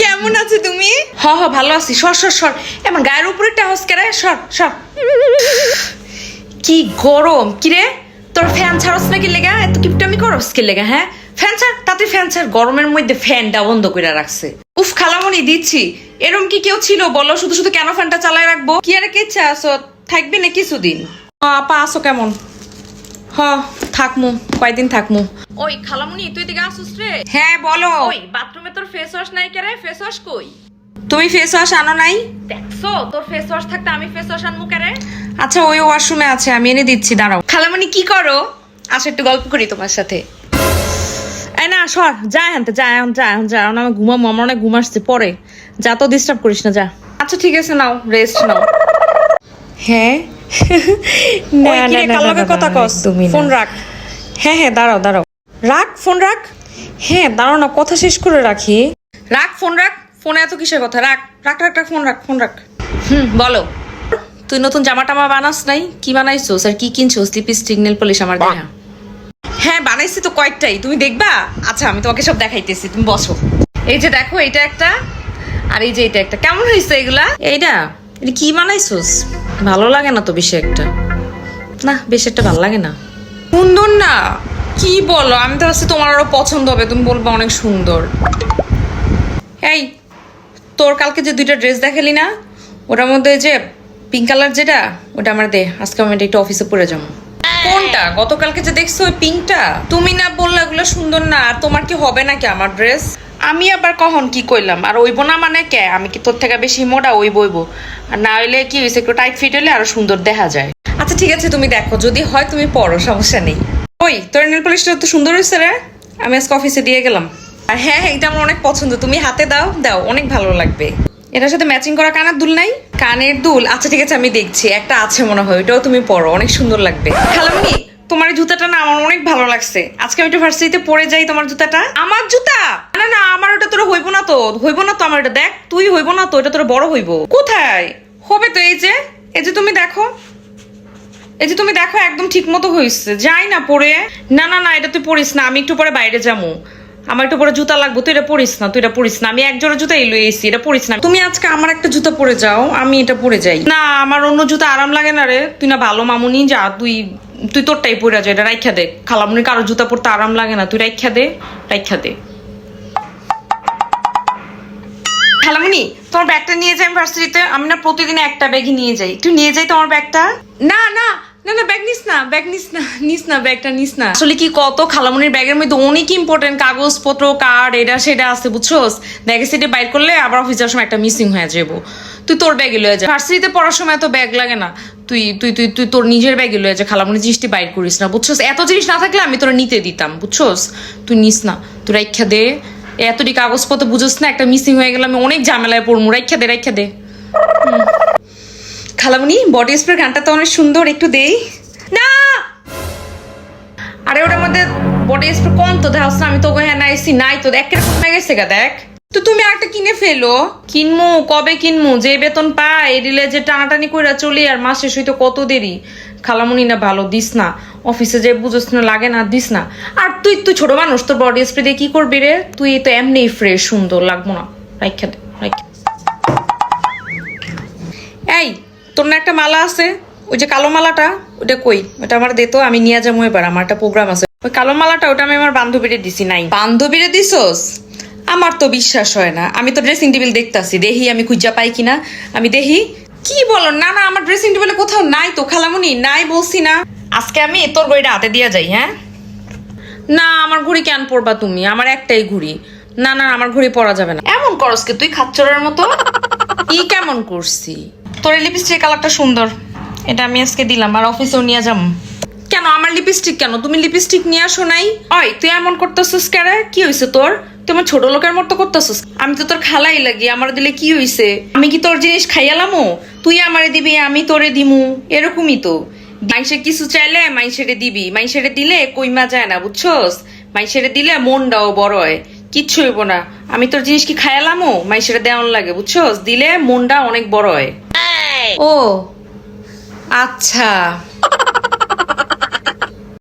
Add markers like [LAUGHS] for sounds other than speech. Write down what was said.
কেমন আছো তুমি? হ হ, ভালো আছি। সর সর সর। গায়ের উপরে কেরে সর সর। কি গরম। কি রে? তোর ফ্যান ছাড়স লেগা? এত কিপটামি করস কি লেগা হ্যাঁ? ফ্যান ছাড়, তাতে ফ্যান ছাড়। গরমের মধ্যে ফ্যানটা বন্ধ করে রাখছে। উফ, খালামনি, দিচ্ছি। এরম কি কেউ ছিল? বলো, শুধু শুধু কেন ফ্যানটা চালায় রাখব? কি আর কি ইচ্ছা আসো থাকবি না কিছুদিন? আপা আসো কেমন? হ থাকমু কয়দিন থাকমু? ওই খালামনি তুই দিকে আসুস রে? হ্যাঁ বলো। ওই বাথরুমে তোর ফেস ওয়াশ নাই কেরে ফেস ওয়াশ কই? তুমি ফেস ওয়াশ আনো নাই? দেখছ তোর ফেস ওয়াশ থাকতে আমি ফেস ওয়াশ আনব কেরে আচ্ছা ওই ওয়াশরুমে আছে আমি এনে দিচ্ছি দাঁড়াও। খালামনি কি করো? আসো একটু গল্প করি তোমার সাথে। এই না সর যা আনতে যা এখন যা এখন যা এখন আমি ঘুমাবো আমার অনেক ঘুম আসছে পরে। যা তো ডিস্টার্ব করিস না যা। আচ্ছা ঠিক আছে নাও রেস্ট নাও। [LAUGHS] হ্যাঁ? [LAUGHS] না, না, না, কার না, লগে না, কথা কস? ফোন রাখ। হ্যাঁ হ্যাঁ দাঁড়াও দাঁড়াও। রাখ ফোন রাখ। হ্যাঁ দাঁড়াও না কথা শেষ করে রাখি। রাখ ফোন রাখ। ফোনে এত কিসের কথা? রাখ রাখ রাখ রাখ ফোন রাখ ফোন রাখ। হুম বলো। তুই নতুন জামা টামা বানাস নাই? কি বানাইছোস? আর কি কিনছোস? লিপস্টিক নেল পলিশ আমার দেখা হ্যাঁ বানাইছি তো কয়েকটাই। তুমি দেখবা? আচ্ছা আমি তোমাকে সব দেখাইতেছি। তুমি বসো। এই যে দেখো এটা একটা। আর এই যে এটা একটা। কেমন হয়েছে এগুলা? এইটা? এটা কি বানাইছোস? ভালো লাগে না তো বেশি একটা? না বেশি একটা ভালো লাগে না। সুন্দর না? কি বলো? আমি তো ভাবছি তোমার আরও পছন্দ হবে, তুমি বলবে অনেক সুন্দর। এই, তোর কালকে যে দুইটা ড্রেস দেখালি না, ওটার মধ্যে যে পিঙ্ক কালার যেটা, ওটা আমার দে, আজকে আমি এটা একটু অফিসে পরে যাব। কোনটা? গতকালকে যে দেখছ ওই পিঙ্কটা তুমি না বললে ওগুলো সুন্দর না, আর তোমার কি হবে নাকি আমার ড্রেস আমি আবার কখন কি কইলাম? আর ওইব না মানে কে? আমি কি তোর থেকে বেশি মোটা ওই বইব আর না হইলে কি হয়েছে একটু টাইট ফিট হলে আরও সুন্দর দেখা যায়। আচ্ছা ঠিক আছে, তুমি দেখো, যদি হয় তুমি পড়ো, সমস্যা নেই। ওই, তোর নেল পলিশটা তো সুন্দর হয়েছে রে। আমি আজকে অফিসে দিয়ে গেলাম। আর হ্যাঁ হ্যাঁ এটা আমার অনেক পছন্দ। তুমি হাতে দাও দাও, অনেক ভালো লাগবে। এটার সাথে ম্যাচিং করা কানের দুল নাই? কানের দুল? আচ্ছা ঠিক আছে, আমি দেখছি। একটা আছে মনে হয়, ওইটাও তুমি পরো অনেক সুন্দর লাগবে। খালামনি তোমার জুতাটা না আমার অনেক ভালো লাগছে। আজকে আমি একটু ভার্সিটিতে পরে যাই তোমার জুতাটা। আমার জুতা? না না, আমার ওটা তোর হইব না তো। হইব না তো আমার এটা দেখ, তুই হইব না তো এটা তোর বড় হইব। কোথায়? হবে তো এই যে এই যে তুমি দেখো। এই যে তুমি দেখো, একদম ঠিক মতো হয়েছে যাই না পরে। না না না, এটা তুই পড়িস না, আমি একটু পরে বাইরে যাব আমার একটু পরে জুতা লাগবো, তুই এটা পরিস না, তুই এটা পরিস না। আমি এক জোড়া জুতা এলো এসি এটা পরিস না। তুমি আজকে আমার একটা জুতা পরে যাও, আমি এটা পরে যাই। না, আমার অন্য জুতা আরাম লাগে না রে। তুই না ভালো মামুনি, যা, তুই তুই তোরটাই পরে যা এটা রাইখা দে। খালামুনি কারও জুতা পরতে আরাম লাগে না। তুই রাইখা দে রাইখা দে। খালামুনি তোমার ব্যাগটা নিয়ে যাই ভার্সিটিতে। আমি না প্রতিদিন একটা ব্যাগই নিয়ে যাই। তুই নিয়ে যাই তোমার ব্যাগটা? না না না না ব্যাগ নিস না ব্যাগ নিস না নিস না ব্যাগটা নিস না। আসলে কি কত? খালামুনির ব্যাগের মধ্যে অনেক ইম্পর্টেন্ট কাগজপত্র কার্ড এটা সেটা আছে বুঝছোস? ব্যাগে সেটা বাইর করলে আবার অফিস যাওয়ার সময় একটা মিসিং হয়ে যাব তুই তোর ব্যাগে লয়ে যা। ভার্সিটিতে পড়ার সময় তো ব্যাগ লাগে না। তুই তুই তুই তুই তোর নিজের ব্যাগে লয়ে যা খালামুনি, জিনিসটি বাইর করিস না, বুঝছোস? এত জিনিস না থাকলে আমি তোরা নিতে দিতাম, বুঝছোস? তুই নিস না, তুই রাইখা দে। এতটি কাগজপত্র বুঝোস না, একটা মিসিং হয়ে গেলে আমি অনেক ঝামেলায় পড়মু রাইখা দে রাইখা দে। খালামুনি বডি স্প্রে গানটা তো অনেক সুন্দর, একটু দেই। না! আরে, ওটার মধ্যে বডি স্প্রে কম তো, দেখাস না, আমি তো হ্যাঁ নাইছি নাই তো এক কীরকম গেছে গা, দেখ। তো তুমি একটা কিনে ফেলো। কিনমু কবে কিনমু? যে বেতন পাই রিলে যে টানাটানি কইরা চলি আর মাস শেষ হইতে কত দেরি? খালামুনি না ভালো দিস না। অফিসে যে বুঝোস না লাগে না দিস না। আর তুই তুই ছোট মানুষ তোর বডি স্প্রে দিয়ে কি করবি রে? তুই তো এমনি ফ্রেশ সুন্দর লাগবো না। রাইখা দে রাইখা এই তোর না একটা মালা আছে? ওই যে কালো মালাটা ওটা কই? ওটা আমার দে তো আমি নিয়ে যাব এবার। আমার একটা প্রোগ্রাম আছে। ওই কালো মালাটা ওটা আমি আমার বান্ধবীরে দিছি নাই। বান্ধবীরে দিছস? আমার তো বিশ্বাস হয় না। আমি তো ড্রেসিং টেবিল দেখতাছি দেখি আমি খুঁজা পাই কিনা। আমি দেখি কি বলো? না না আমার ড্রেসিং টেবিলে কোথাও নাই তো খালামুনি নাই বলছি না। আজকে আমি তোর বইটা হাতে দিয়া যাই হ্যাঁ? না আমার ঘড়ি কেন পরবা তুমি? আমার একটাই ঘড়ি। না না আমার ঘড়ি পরা যাবে না। এমন করস কে? তুই খাচ্চরের মতো? কি কেমন করছি? তোর লিপস্টিক কালারটা সুন্দর। এটা আমি আজকে দিলাম আর অফিসেও নিয়ে যাম। কেন? আমার লিপস্টিক কেন? তুমি লিপস্টিক নিয়ে আসো নাই? ওই তুই এমন করতেছিস কেন? কি হয়েছে তোর? তুই আমার ছোট লোকের মতো করতেছিস? আমি তো তোর খালাই লাগি, আমার দিলে কি হয়েছে আমি কি তোর জিনিস খাইয়ালামো? তুই আমারে দিবি, আমি তোরে দিমু। এরকমই তো। মাইসে কিছু চাইলে মাইসেরে দিবি। মাইসেরে দিলে কইমা যায় না, বুঝছস? মাইসেরে দিলে মনটাও বড় হয়। কিচ্ছু হইব না। আমি তোর জিনিস কি খায়ালামো মাইসেরে দেওয়ান লাগে, বুঝছস? দিলে মনটা অনেক বড় হয়। ও আচ্ছা।